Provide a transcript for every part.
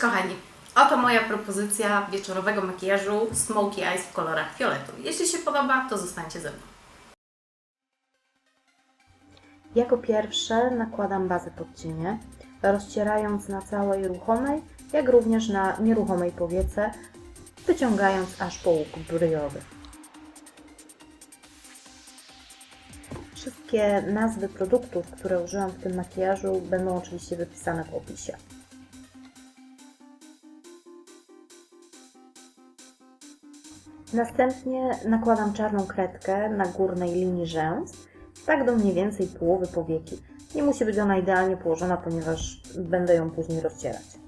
kochani, oto moja propozycja wieczorowego makijażu Smoky Eyes w kolorach fioletu. Jeśli się podoba, to zostańcie ze mną. Jako pierwsze nakładam bazę pod cienie, rozcierając na całej ruchomej, jak również na nieruchomej powiece, wyciągając aż po łuk bryjowy. Wszystkie nazwy produktów, które użyłam w tym makijażu będą oczywiście wypisane w opisie. Następnie nakładam czarną kredkę na górnej linii rzęs, tak do mniej więcej połowy powieki. Nie musi być ona idealnie położona, ponieważ będę ją później rozcierać.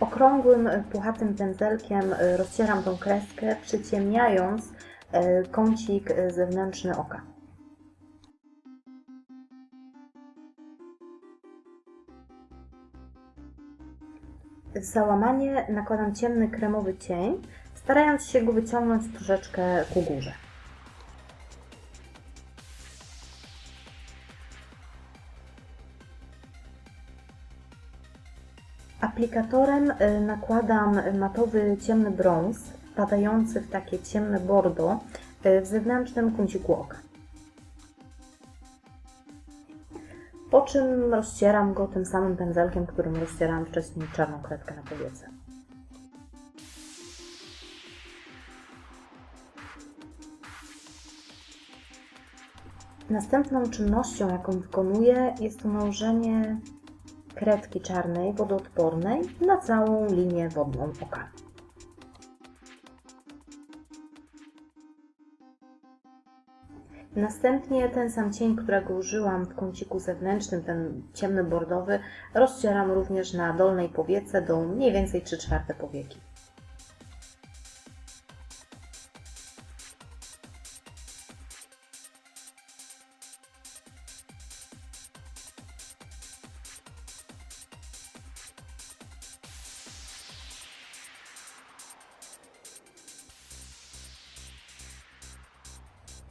Okrągłym, puchatym pędzelkiem y, rozcieram tą kreskę, przyciemniając y, kącik y, zewnętrzny oka. W załamanie nakładam ciemny kremowy cień, starając się go wyciągnąć troszeczkę ku górze. Aplikatorem y, nakładam matowy ciemny brąz, padający w takie ciemne bordo y, w zewnętrznym kąciku oka. Po czym rozcieram go tym samym pędzelkiem, którym rozcierałam wcześniej czarną kredkę na powiece. Następną czynnością, jaką wykonuję, jest nałożenie kredki czarnej, wodoodpornej na całą linię wodną oka. Następnie ten sam cień, którego użyłam w kąciku zewnętrznym, ten ciemny bordowy, rozcieram również na dolnej powiece do mniej więcej 3 czwarte powieki.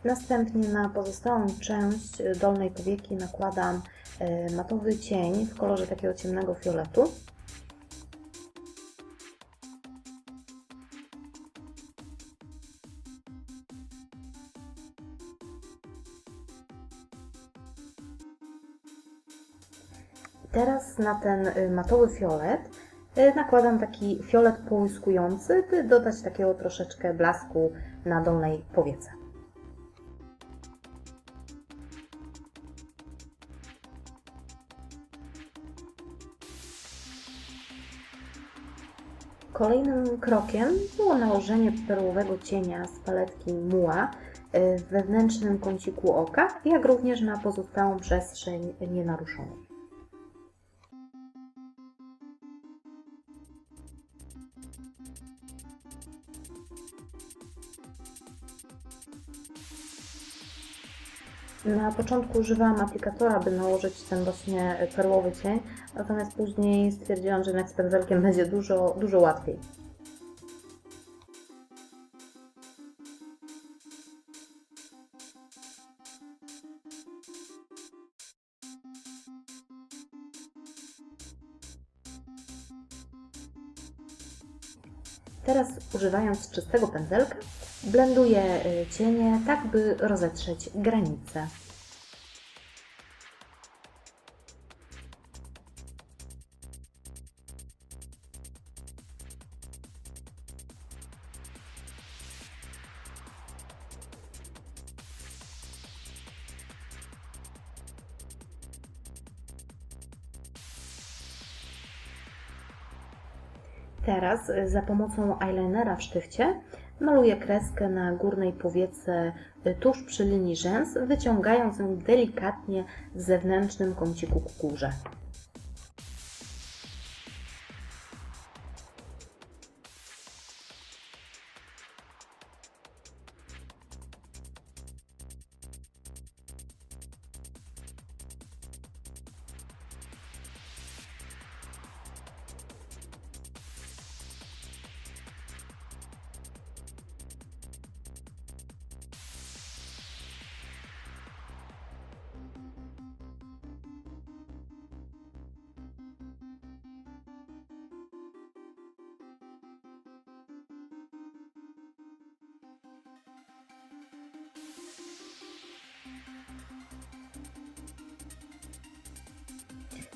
Następnie na pozostałą część dolnej powieki nakładam e, matowy cień w kolorze takiego ciemnego fioletu. Teraz na ten y, matowy fiolet y, nakładam taki fiolet połyskujący, by dodać takiego troszeczkę blasku na dolnej powiece. Kolejnym krokiem było nałożenie perłowego cienia z paletki Mua y, w wewnętrznym kąciku oka, jak również na pozostałą przestrzeń nienaruszoną. Na początku używałam aplikatora, by nałożyć ten właśnie perłowy cień, natomiast później stwierdziłam, że jednak z pędzelkiem będzie dużo, dużo łatwiej. Teraz używając czystego pędzelka blenduję y, cienie tak, by rozetrzeć granice. Teraz y, za pomocą eyelinera w sztywcie maluję kreskę na górnej powiece y, tuż przy linii rzęs, wyciągając ją delikatnie w zewnętrznym kąciku ku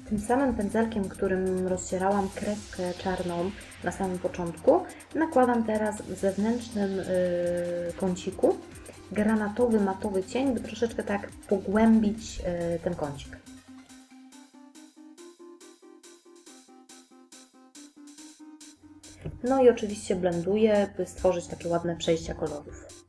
Tym samym pędzelkiem, którym rozcierałam kreskę czarną na samym początku, nakładam teraz w zewnętrznym yy, kąciku granatowy matowy cień, by troszeczkę tak pogłębić yy, ten kącik. No i oczywiście blenduję, by stworzyć takie ładne przejścia kolorów.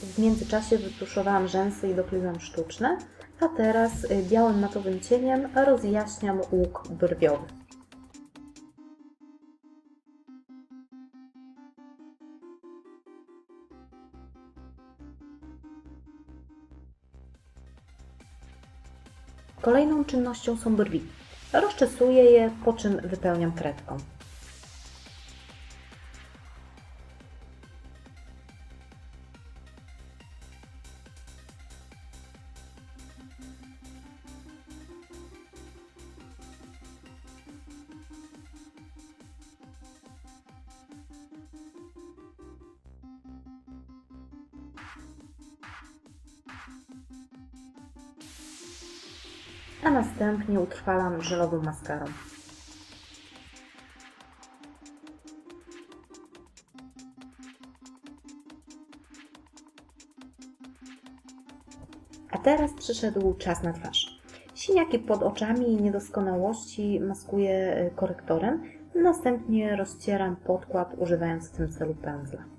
W międzyczasie wytuszowałam rzęsy i dokleiłam sztuczne, a teraz y, białym matowym cieniem rozjaśniam łuk brwiowy. Kolejną czynnością są brwi. Rozczesuję je, po czym wypełniam kredką. A następnie utrwalam żelową maskarą. A teraz przyszedł czas na twarz. Siniaki pod oczami i niedoskonałości maskuję korektorem, następnie rozcieram podkład używając w tym celu pędzla.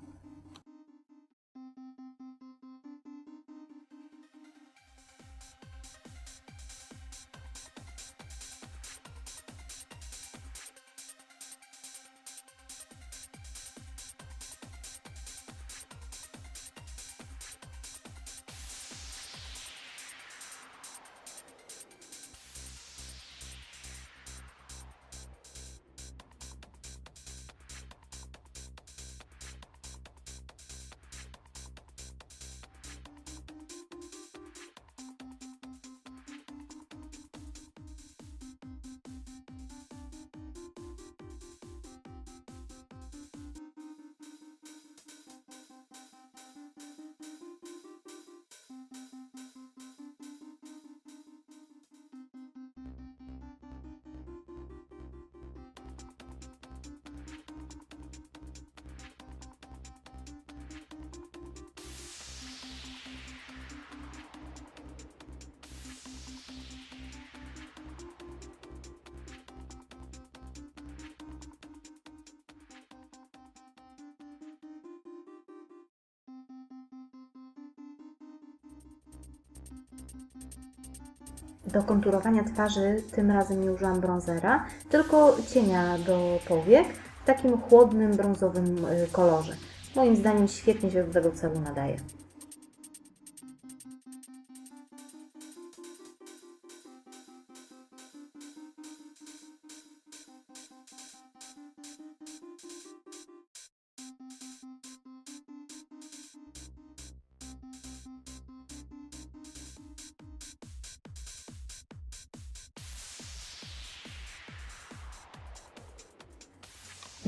Do konturowania twarzy tym razem nie użyłam bronzera, tylko cienia do powiek w takim chłodnym, brązowym y, kolorze. Moim zdaniem świetnie się do tego celu nadaje.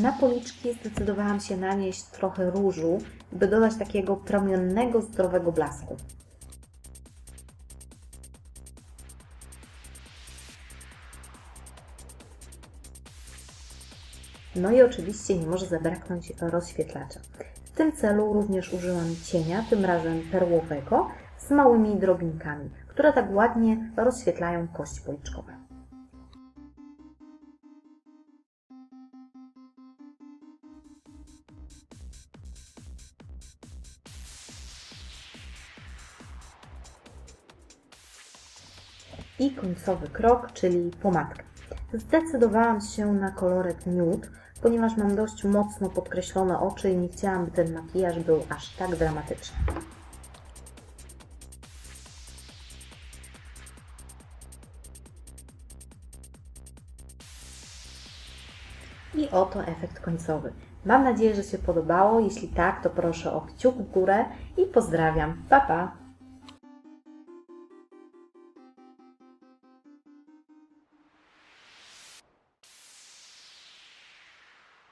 Na policzki zdecydowałam się nanieść trochę różu, by dodać takiego promiennego, zdrowego blasku. No i oczywiście nie może zabraknąć rozświetlacza. W tym celu również użyłam cienia, tym razem perłowego, z małymi drobinkami, które tak ładnie rozświetlają kości policzkowe. I końcowy krok, czyli pomadka. Zdecydowałam się na kolorek nude, ponieważ mam dość mocno podkreślone oczy i nie chciałam, by ten makijaż był aż tak dramatyczny. I oto efekt końcowy. Mam nadzieję, że się podobało. Jeśli tak, to proszę o kciuk w górę i pozdrawiam. Pa, pa!